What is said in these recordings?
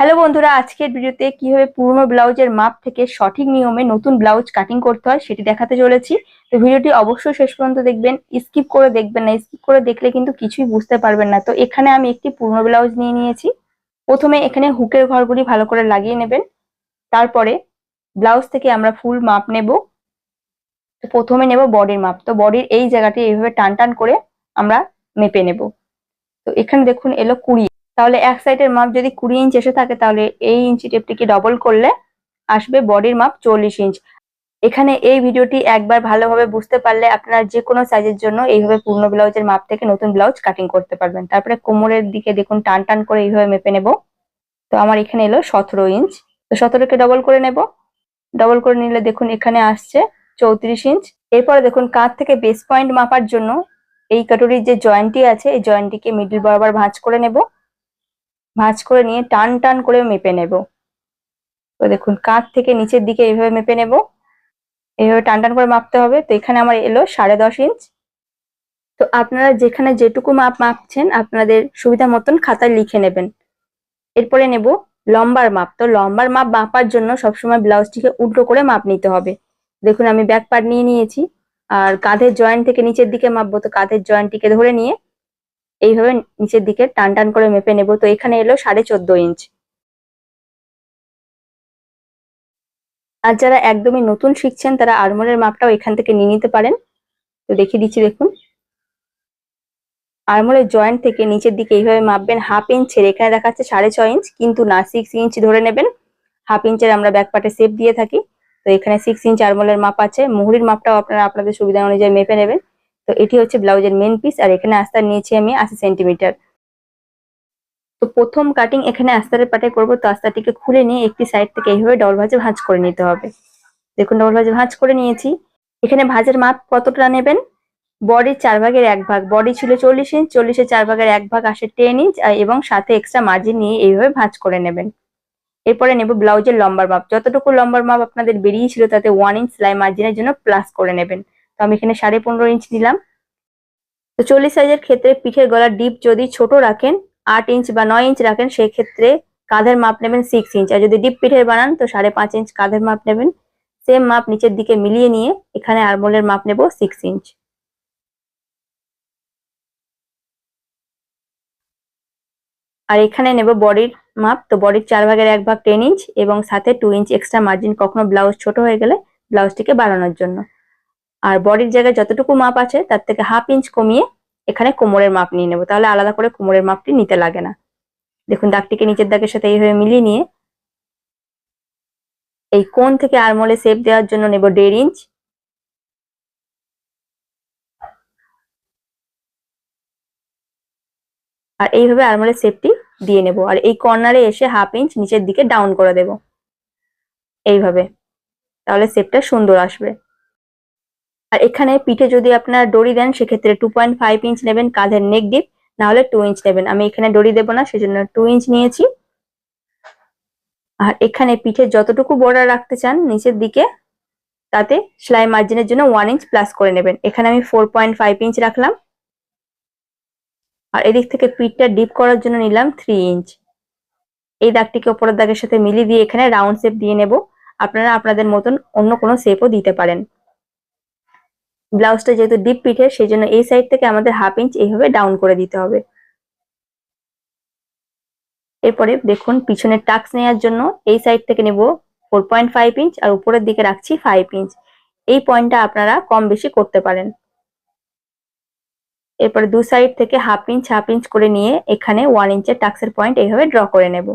Hello বন্ধুরা, আজকের ভিডিওতে কীভাবে পুরনো ব্লাউজের মাপ থেকে সঠিক নিয়মে নতুন ব্লাউজ কাটিং করতে হয় সেটি দেখাতে চলেছি। তো ভিডিওটি অবশ্যই শেষ পর্যন্ত দেখবেন স্কিপ করে দেখবেন না স্কিপ করে দেখলে কিন্তু কিছুই বুঝতে পারবেন না। তো এখানে আমি একটি পুরনো ব্লাউজ নিয়ে নিয়েছি। প্রথমে এখানে হুকের ঘরগুলি ভালো করে লাগিয়ে নেবেন। তারপরে ব্লাউজ থেকে আমরা ফুল মাপ নেব। তো প্রথমে নেব বডির মাপ। তো বডির এই জায়গাটি এইভাবে টান টান করে আমরা মেপে নেব। তো এখানে দেখুন এলো কুড়ি। তাহলে এক সাইডের মাপ যদি কুড়ি ইঞ্চ এসে থাকে, তাহলে এই ইঞ্চি টেপটিকে ডবল করলে আসবে বডির মাপ চল্লিশ ইঞ্চ এখানে এই ভিডিওটি একবার ভালোভাবে বুঝতে পারলে আপনার যে কোনো সাইজের জন্য এইভাবে পূর্ণ ব্লাউজের মাপ থেকে নতুন ব্লাউজ কাটিং করতে পারবেন। তারপরে কোমরের দিকে দেখুন টান টান করে এইভাবে মেপে নেব। তো আমার এখানে এলো সতেরো ইঞ্চ তো সতেরোকে ডবল করে নেব। ডবল করে নিলে দেখুন এখানে আসছে চৌত্রিশ ইঞ্চ এরপরে দেখুন কাঁধ থেকে বেস পয়েন্ট মাপার জন্য এই কাটুরির যে জয়েন্টটি আছে, এই জয়েন্টটিকে মিডিল বরাবর ভাঁজ করে নেব। ভাঁজ করে নিয়ে টান টান করে মেপে নেব। তো দেখুন, কাঁধ থেকে নিচের দিকে এইভাবে মেপে নেব। এইভাবে টান টান করে মাপতে হবে। তো এখানে আমার এলো সাড়ে দশ ইঞ্চ। তো আপনারা যেখানে যেটুকু মাপ মাপছেন, আপনাদের সুবিধা মতন খাতায় লিখে নেবেন। এরপরে নেব লম্বার মাপ। তো লম্বার মাপ মাপার জন্য সবসময় ব্লাউজটিকে উল্টো করে মাপ নিতে হবে। দেখুন, আমি ব্যাক পার্ট নিয়ে নিয়েছি। আর কাঁধের জয়েন্ট থেকে নিচের দিকে মাপবো। তো কাঁধের জয়েন্টটিকে ধরে নিয়ে এইভাবে নিচের দিকে টান টান করে মেপে নেব। তো এখানে এলো সাড়ে চোদ্দ ইঞ্চ আর যারা একদমই নতুন শিখছেন, তারা আরমোলের মাপটাও এখান থেকে নিয়ে নিতে পারেন। তো দেখিয়ে দিচ্ছি, দেখুন। আরমোলের জয়েন্ট থেকে নিচের দিকে এইভাবে মাপবেন। হাফ ইঞ্চের এখানে দেখাচ্ছে সাড়ে ছয় ইঞ্চ কিন্তু না সিক্স ইঞ্চ ধরে নেবেন। হাফ ইঞ্চের আমরা ব্যাক পার্টে সেপ দিয়ে থাকি। তো এখানে সিক্স ইঞ্চ আরমোলের মাপ আছে। মুহুরির মাপটাও আপনারা আপনাদের সুবিধা অনুযায়ী মেপে নেবেন। তো এটি হচ্ছে ব্লাউজের মেন পিস আর এখানে আস্তার নিয়েছি আমি আশি সেন্টিমিটার তো প্রথম কাটিং এখানে আস্তারের পাটে করব, তো আস্তারটিকে খুলে নিয়ে একটি সাইড থেকে এইভাবে ডবল ভাজে ভাঁজ করে নিতে হবে। দেখুন ডবল ভাজে ভাঁজ করে নিয়েছি। এখানে ভাজের মাপ কতটা নেবেন? বডির চার ভাগের এক ভাগ। বডি ছিল চল্লিশ ইঞ্চ চল্লিশের চার ভাগের এক ভাগ আসে টেন ইঞ্চ এবং সাথে এক্সট্রা মার্জিন নিয়ে এইভাবে ভাঁজ করে নেবেন। এরপরে নেব ব্লাউজের লম্বার মাপ। যতটুকু লম্বার মাপ আপনাদের বেরিয়েছিল, তাতে ওয়ান ইঞ্চ সেলাই মার্জিনের জন্য প্লাস করে নেবেন। তো আমি এখানে সাড়ে পনেরো ইঞ্চ দিলাম। তো চল্লিশ সাইজের ক্ষেত্রে পিঠের গলার ডিপ যদি ছোট রাখেন, আট ইঞ্চ বা নয় ইঞ্চ রাখেন সেই ক্ষেত্রে কাঁধের মাপ নেবেন সিক্স ইঞ্চ আর যদি ডিপ পিঠের বানান, তো সাড়ে পাঁচ ইঞ্চ কাঁধের মাপ নেবেন। সেম মাপ নিচের দিকে মিলিয়ে নিয়ে এখানে আরমোলের মাপ নেব সিক্স ইঞ্চ আর এখানে নেব বডির মাপ। তো বডির চার ভাগের এক ভাগ টেন ইঞ্চ এবং সাথে টু ইঞ্চ এক্সট্রা মার্জিন কখনো ব্লাউজ ছোট হয়ে গেলে ব্লাউজটিকে বাড়ানোর জন্য। আর বডির জায়গায় যতটুকু মাপ আছে, তার থেকে হাফ ইঞ্চ কমিয়ে এখানে কোমরের মাপ নিয়ে নেব। তাহলে আলাদা করে কোমরের মাপটি নিতে লাগে না। দেখুন, দাগটিকে নিচের দাগের সাথে এইভাবে মিলিয়ে নিয়ে এই কোন থেকে আরমোলে শেপ দেওয়ার জন্য নেব দেড় ইঞ্চ আর এইভাবে আরমোলের শেপটি দিয়ে নেব। আর এই কর্নারে এসে হাফ ইঞ্চ নিচের দিকে ডাউন করে দেব। এইভাবে। তাহলে শেপটা সুন্দর আসবে। আর এখানে পিঠে যদি আপনার দড়ি দেন, সেক্ষেত্রে টু পয়েন্ট ফাইভ ইঞ্চ নেবেন কাঁধের নেক ডিপ না হলে টু ইঞ্চ নেবেন। আমি এখানে দড়ি দেবো না, সেজন্য টু ইঞ্চ নিয়েছি। আর এখানে পিঠে যতটুকু বর্ডার রাখতে চান নিচের দিকে, তাতে সেলাই মার্জিনের জন্য ওয়ান ইঞ্চ প্লাস করে নেবেন। এখানে আমি ফোর পয়েন্ট ফাইভ ইঞ্চ রাখলাম। আর এদিক থেকে পিঠটা ডিপ করার জন্য নিলাম থ্রি ইঞ্চ এই দাগটিকে ওপরের দাগের সাথে মিলিয়ে দিয়ে এখানে রাউন্ড শেপ দিয়ে নেব। আপনারা আপনাদের মতন অন্য কোনো শেপও দিতে পারেন। ব্লাউজটা যেহেতু ডিপ পিঠে সেই জন্য এই সাইড থেকে আমাদের হাফ ইঞ্চ এইভাবে ডাউন করে দিতে হবে। এরপরে দেখুন পিছনের টাক্স নেওয়ার জন্য এই সাইড থেকে নেব ফোর পয়েন্ট ফাইভ ইঞ্চ আর উপরের দিকে রাখছি ফাইভ ইঞ্চ এই পয়েন্টটা আপনারা কম বেশি করতে পারেন। এরপরে দু সাইড থেকে হাফ ইঞ্চ হাফ ইঞ্চ করে নিয়ে এখানে ওয়ান ইঞ্চের টাক্সের পয়েন্ট এইভাবে ড্র করে নেব।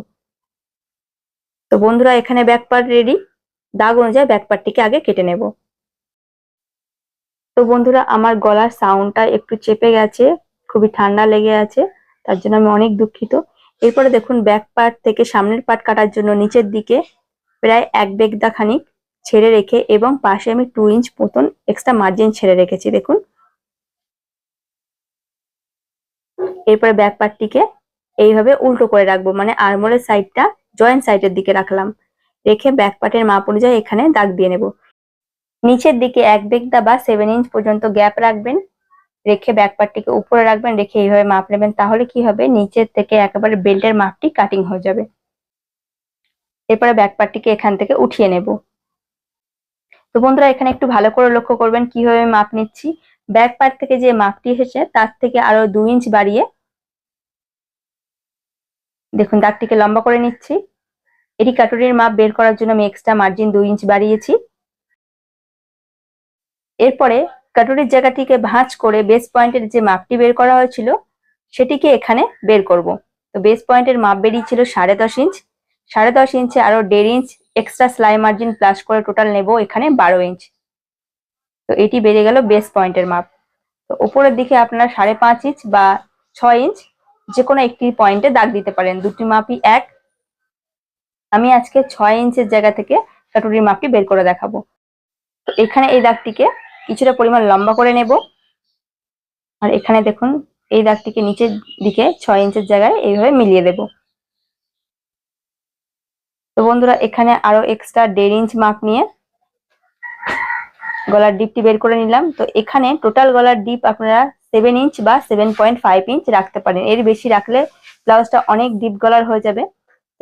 তো বন্ধুরা, এখানে ব্যাক পার্ট রেডি দাগ অনুযায়ী ব্যাক পার্টটিকে আগে কেটে নেব। তো বন্ধুরা, আমার গলার সাউন্ডটা একটু চেপে গেছে, খুবই ঠান্ডা লেগে আছে, তার জন্য আমি অনেক দুঃখিত। এরপরে দেখুন ব্যাক পার্ট থেকে সামনের পার্ট কাটার জন্য নিচের দিকে প্রায় এক বেগদা খানিক ছেড়ে রেখে এবং পাশে আমি টু ইঞ্চ মতন এক্সট্রা মার্জিন ছেড়ে রেখেছি, দেখুন। এরপরে ব্যাক পার্টটিকে এইভাবে উল্টো করে রাখব মানে আরমোলের সাইডটা জয়েন্ট সাইডের দিকে রাখলাম। রেখে ব্যাক পার্টের মাপ অনুযায়ী এখানে দাগ দিয়ে নেব। নিচের দিকে এক বেগদা বা সেভেন ইঞ্চ পর্যন্ত গ্যাপ রাখবেন। রেখে ব্যাক পার্টটিকে উপরে রাখবেন, রেখে এইভাবে মাপ নেবেন, তাহলে কি হবে? নিচের থেকে একেবারে বেল্টের মাপটি কাটিং হয়ে যাবে। এরপরে ব্যাক পার্টটিকে এখান থেকে উঠিয়ে নেব। তো বন্ধুরা, এখানে একটু ভালো করে লক্ষ্য করবেন, কীভাবে মাপ নিচ্ছি। ব্যাক পার্ট থেকে যে মাপটি এসেছে, তার থেকে আরও দুই ইঞ্চ বাড়িয়ে দেখুন, দাগটিকে লম্বা করে নিচ্ছি। এটি কাটুরির মাপ বের করার জন্য আমি এক্সট্রা মার্জিন দুই ইঞ্চ বাড়িয়েছি। এরপরে কাটুরির জায়গাটিকে ভাঁজ করে বেস পয়েন্টের যে মাপটি বের করা হয়েছিল, সেটিকে এখানে বের করব। তো বেস পয়েন্টের মাপ বেরিয়েছিল সাড়ে দশ ইঞ্চ সাড়ে দশ ইঞ্চে আরও দেড় ইঞ্চ এক্সট্রা সেলাই মার্জিন প্লাস করে টোটাল নেব এখানে বারো ইঞ্চ তো এটি বেড়ে গেল বেস পয়েন্টের মাপ। তো উপরের দিকে আপনারা সাড়ে পাঁচ ইঞ্চ বা ছয় ইঞ্চ যে কোনো একটি পয়েন্টে দাগ দিতে পারেন। দুটি মাপই এক। আমি আজকে ছয় ইঞ্চের জায়গা থেকে কাটুরির মাপটি বের করে দেখাবো। তো এখানে এই দাগটিকে কিছুটা পরিমাণ লম্বা করে নেব। আর এখানে দেখুন, এই দাগটিকে নিচের দিকে ছয় ইঞ্চের জায়গায় এইভাবে মিলিয়ে দেব। তো বন্ধুরা, এখানে আরও এক্সট্রা দেড় ইঞ্চ মাপ নিয়ে গলার ডিপটি বের করে নিলাম। তো এখানে টোটাল গলার ডিপ আপনারা সেভেন ইঞ্চ বা সেভেন পয়েন্ট ফাইভ ইঞ্চ রাখতে পারেন। এর বেশি রাখলে ব্লাউজটা অনেক ডিপ গলার হয়ে যাবে।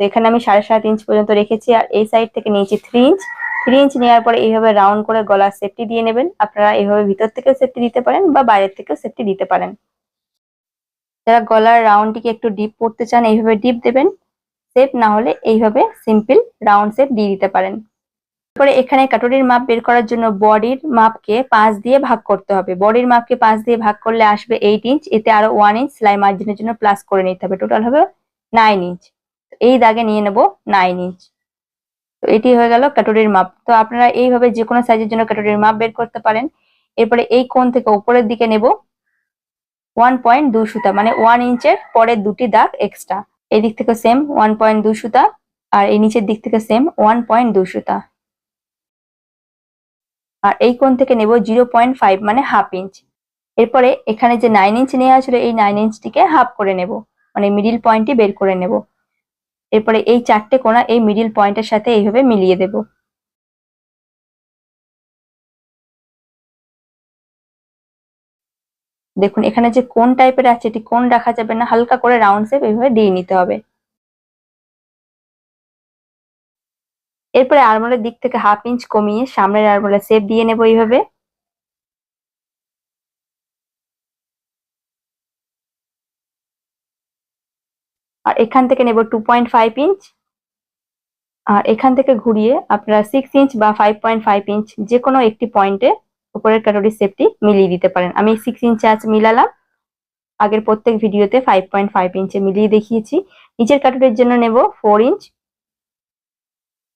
তো এখানে আমি সাড়ে সাত ইঞ্চ পর্যন্ত রেখেছি, আর এই সাইড থেকে নিয়েছি থ্রি ইঞ্চ থ্রি ইঞ্চ নেওয়ার পরে এইভাবে রাউন্ড করে গলার সেফটি দিয়ে নেবেন। আপনারা এইভাবে ভিতর থেকেও সেফটি দিতে পারেন বা বাইরের থেকেও সেফটি দিতে পারেন। যারা গলার রাউন্ডটিকে একটু ডিপ পড়তে চান, এইভাবে ডিপ দেবেন। সেপ না হলে এইভাবে সিম্পল রাউন্ড সেপ দিয়ে দিতে পারেন। তারপরে এখানে কাটুরির মাপ বের করার জন্য বডির মাপকে পাঁচ দিয়ে ভাগ করতে হবে। বডির মাপকে পাঁচ দিয়ে ভাগ করলে আসবে এইট ইঞ্চ এতে আরও ওয়ান ইঞ্চ সেলাই মার্জিনের জন্য প্লাস করে নিতে হবে। টোটাল হবে নাইন ইঞ্চ এই দাগে নিয়ে নেব নাইন ইঞ্চ তো এটি হয়ে গেল কাটুরির মাপ। তো আপনারা এইভাবে যে কোনো সাইজের জন্য কাটুরির মাপ বের করতে পারেন। এরপরে এই কোণ থেকে উপরের দিকে নেব। ওয়ান পয়েন্ট দুই সুতা মানে ওয়ান ইঞ্চের পরে দুটি দাগ এক্সট্রা এই দিক থেকে সেম ওয়ান পয়েন্ট দুই সুতা আর এই নিচের দিক থেকে সেম ওয়ান পয়েন্ট দুই সুতা। আর এই কোণ থেকে নেব জিরো পয়েন্ট ফাইভ মানে হাফ ইঞ্চ এরপরে এখানে যে নাইন ইঞ্চ নেওয়া ছিল, এই নাইন ইঞ্চটিকে হাফ করে নেব। মানে মিডিল পয়েন্টটি বের করে নেব। এরপরে এই চারটে কোণা এই মিডিল পয়েন্টের সাথে এইভাবে মিলিয়ে দেব। দেখুন, এখানে যে কোন টাইপের আছে, এটি কোন রাখা যাবে না, হালকা করে রাউন্ড শেপ এইভাবে দিয়ে নিতে হবে। এরপরে আরমোলের দিক থেকে হাফ ইঞ্চ কমিয়ে সামনের আরমোলের শেপ দিয়ে নেব এইভাবে। আর এখান থেকে নেব টু পয়েন্ট ফাইভ ইঞ্চ আর এখান থেকে ঘুরিয়ে আপনারা সিক্স ইঞ্চ বা ফাইভ পয়েন্ট ফাইভ ইঞ্চ যে কোনো একটি পয়েন্টে উপরের ক্যাটোরি সেপটি মিলিয়ে দিতে পারেন। আমি সিক্স ইঞ্চে আজ মিলালাম। আগের প্রত্যেক ভিডিওতে ফাইভ পয়েন্ট ফাইভ ইঞ্চে মিলিয়ে দেখিয়েছি। নিচের কাটুরির জন্য নেব ফোর ইঞ্চ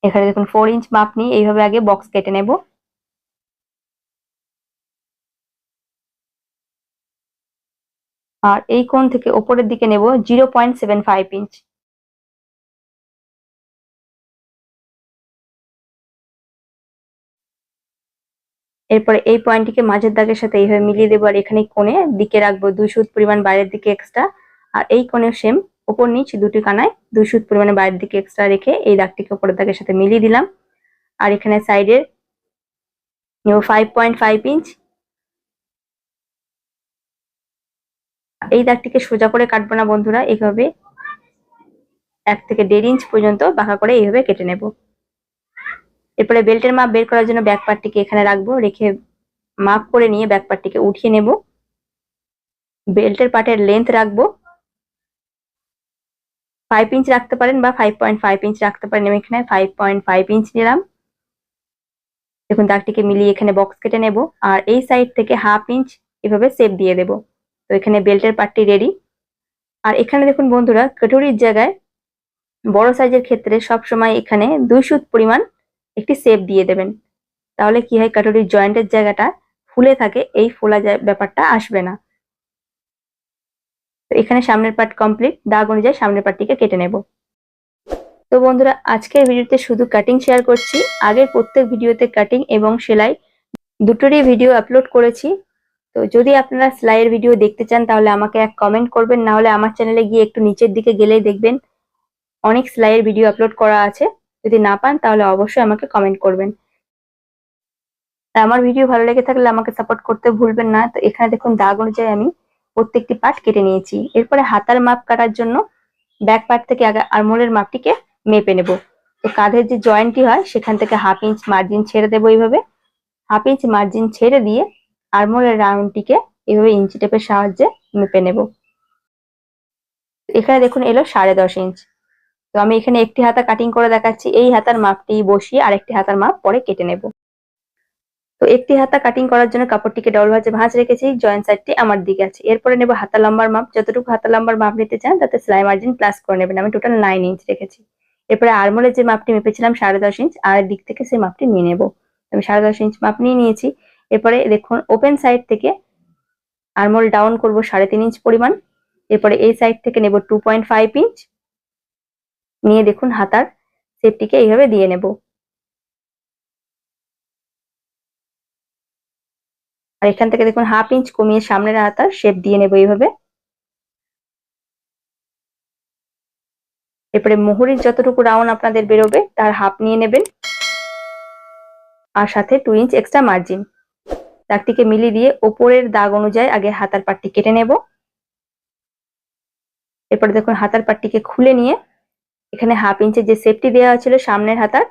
এখানে দেখুন ফোর ইঞ্চ মাপ নিয়ে এইভাবে আগে বক্স কেটে নেব। আর এই কোণ থেকে ওপরের দিকে নেব zero point seven five inch এরপরে এই পয়েন্টটিকে মাঝের দাগের সাথে এইভাবে মিলিয়ে দেবো, আর এখানে কোণে দিকে রাখব দুই সুত পরিমাণ বাইরের দিকে এক্সট্রা আর এই কোণে সেম ওপর নিচ দুটি কানায় দুই সুত পরিমাণে বাইরের দিকে এক্সট্রা রেখে এই দাগটিকে ওপরের দাগের সাথে মিলিয়ে দিলাম। আর এখানে সাইডের ফাইভ পয়েন্ট ফাইভ ইঞ্চ এই দাগটিকে সোজা করে কাটবো না বন্ধুরা, এইভাবে। এক থেকে দেড় ইঞ্চ পর্যন্ত বাঁকা করে এইভাবে কেটে নেব। এরপরে বেল্টের মাপ বের করার জন্য ব্যাক পার্টটিকে এখানে রাখব, রেখে মাপ করে নিয়ে ব্যাক পার্টটিকে উঠিয়ে নেব। বেল্টের পার্টের লেন্থ রাখব। ফাইভ ইঞ্চ রাখতে পারেন বা ফাইভ পয়েন্ট ফাইভ ইঞ্চ রাখতে পারেন, আমি এখানে ফাইভ পয়েন্ট ফাইভ ইঞ্চ নিলাম। দেখুন, দাগটিকে মিলিয়ে এখানে বক্স কেটে নেব। আর এই সাইড থেকে হাফ ইঞ্চ এভাবে সেপ দিয়ে দেব। তো এখানে বেল্টের পার্টটি রেডি আর এখানে দেখুন বন্ধুরা, কটুরির জায়গায় বড় সাইজের ক্ষেত্রে সব সময় এখানে দুই সুত পরিমাণ একটি সেপ দিয়ে দেবেন। তাহলে কি হয়, কাটুরির জয়েন্টের জায়গাটা ফুলে থাকে, এই ফোলা ব্যাপারটা আসবে না। তো এখানে সামনের পার্ট কমপ্লিট দাগ অনুযায়ী সামনের পার্টটিকে কেটে নেব। তো বন্ধুরা, আজকের ভিডিওতে শুধু কাটিং শেয়ার করছি। আগের প্রত্যেক ভিডিওতে কাটিং এবং সেলাই দুটোরই ভিডিও আপলোড করেছি। তো যদি আপনারা সেলাইয়ের ভিডিও দেখতে চান, তাহলে আমাকে এক কমেন্ট করবেন, না হলে আমার চ্যানেলে গিয়ে একটু নিচের দিকে গেলেই দেখবেন অনেক সেলাইয়ের ভিডিও আপলোড করা আছে। যদি না পান, তাহলে অবশ্যই আমাকে কমেন্ট করবেন। আমার ভিডিও ভালো লেগে থাকলে আমাকে সাপোর্ট করতে ভুলবেন না। তো এখানে দেখুন, দাগ অনুযায়ী আমি প্রত্যেকটি পার্ট কেটে নিয়েছি। এরপরে হাতার মাপ কাটার জন্য ব্যাক পার্ট থেকে আগে আরমোলের মাপটিকে মেপে নেব। তো কাঁধের যে জয়েন্টটি হয়, সেখান থেকে হাফ ইঞ্চ মার্জিন ছেড়ে দেবো এইভাবে। হাফ ইঞ্চ মার্জিন ছেড়ে দিয়ে আরমোলের রাউন্ডটিকে এইভাবে ইঞ্চি টেপের সাহায্যে মেপে নেব। এখানে দেখুন এলো সাড়ে দশ ইঞ্চ তো আমি এখানে একটি হাতা কাটিং করে দেখাচ্ছি। এই হাতার মাপটি বসিয়ে আরেকটি হাতার মাপ পরে কেটে নেব। তো একটি হাতা কাটিং করার জন্য কাপড়টিকে ডবল ভাঁজে ভাঁজ রেখেছি জয়েন্ট সাইডটি আমার দিকে আছে। এরপরে নেব হাতা লম্বার মাপ। যতটুকু হাতা লম্বার মাপ নিতে চান, তাতে সেলাই মার্জিন প্লাস করে নেবেন। আমি টোটাল নাইন ইঞ্চ রেখেছি। এরপরে আরমোলের যে মাপটি মেপেছিলাম সাড়ে দশ ইঞ্চ আর দিক থেকে সেই মাপটি নিয়ে নেব। আমি সাড়ে দশ ইঞ্চ মাপ নিয়ে নিয়েছি। এরপরে দেখুন ওপেন সাইড থেকে আরমোল ডাউন করব সাড়ে তিন ইঞ্চ পরিমাণ। এরপরে এই সাইড থেকে নেব টু পয়েন্ট ফাইভ ইঞ্চ নিয়ে দেখুন হাতার শেপটিকে এইভাবে দিয়ে নেব। আর এখান থেকে দেখুন হাফ ইঞ্চ কমিয়ে সামনের হাতার শেপ দিয়ে নেব এইভাবে। এরপরে মুহুরির যতটুকু রাউন্ড আপনাদের বেরোবে, তার হাফ নিয়ে নেবেন। আর সাথে টু ইঞ্চ এক্সট্রা মার্জিন দাগটিকে মিলিয়ে দিয়ে ওপরের দাগ অনুযায়ী আগে হাতার পাটটি কেটে নেব। এরপরে দেখুন, হাতার পাটটিকে খুলে নিয়ে এখানে হাফ ইঞ্চের যে সেফটি দেওয়া ছিল সামনের হাতার,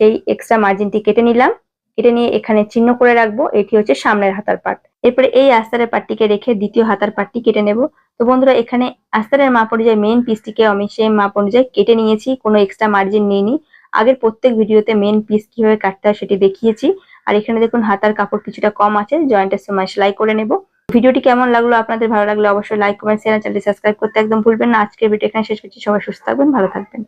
সেই এক্সট্রা মার্জিনটি কেটে নিলাম। কেটে নিয়ে এখানে চিহ্ন করে রাখব, এটি হচ্ছে সামনের হাতার পাট। এরপরে এই আস্তারের পাটটিকে রেখে দ্বিতীয় হাতার পাটটি কেটে নেব। তো বন্ধুরা, এখানে আস্তারের মাপ অনুযায়ী মেন পিসটিকে আমি সেই মাপ অনুযায়ী কেটে নিয়েছি, কোনো এক্সট্রা মার্জিন নিইনি। আগের প্রত্যেক ভিডিওতে মেন পিস কীভাবে কাটতে হয় সেটি দেখিয়েছি। আর এখানে দেখুন হাতার কাপড় কিছুটা কম আছে জয়েন্টের সময় সেলাই করে নেব। ভিডিওটি কেমন লাগল, আপনাদের ভালো লাগলে অবশ্যই লাইক কমেন্ট শেয়ার চ্যানেলটি সাবস্ক্রাইব করতে একদম ভুলবেন না। আজকের ভিডিও এখানে শেষ করছি। সবাই সুস্থ থাকবেন, ভালো থাকবেন।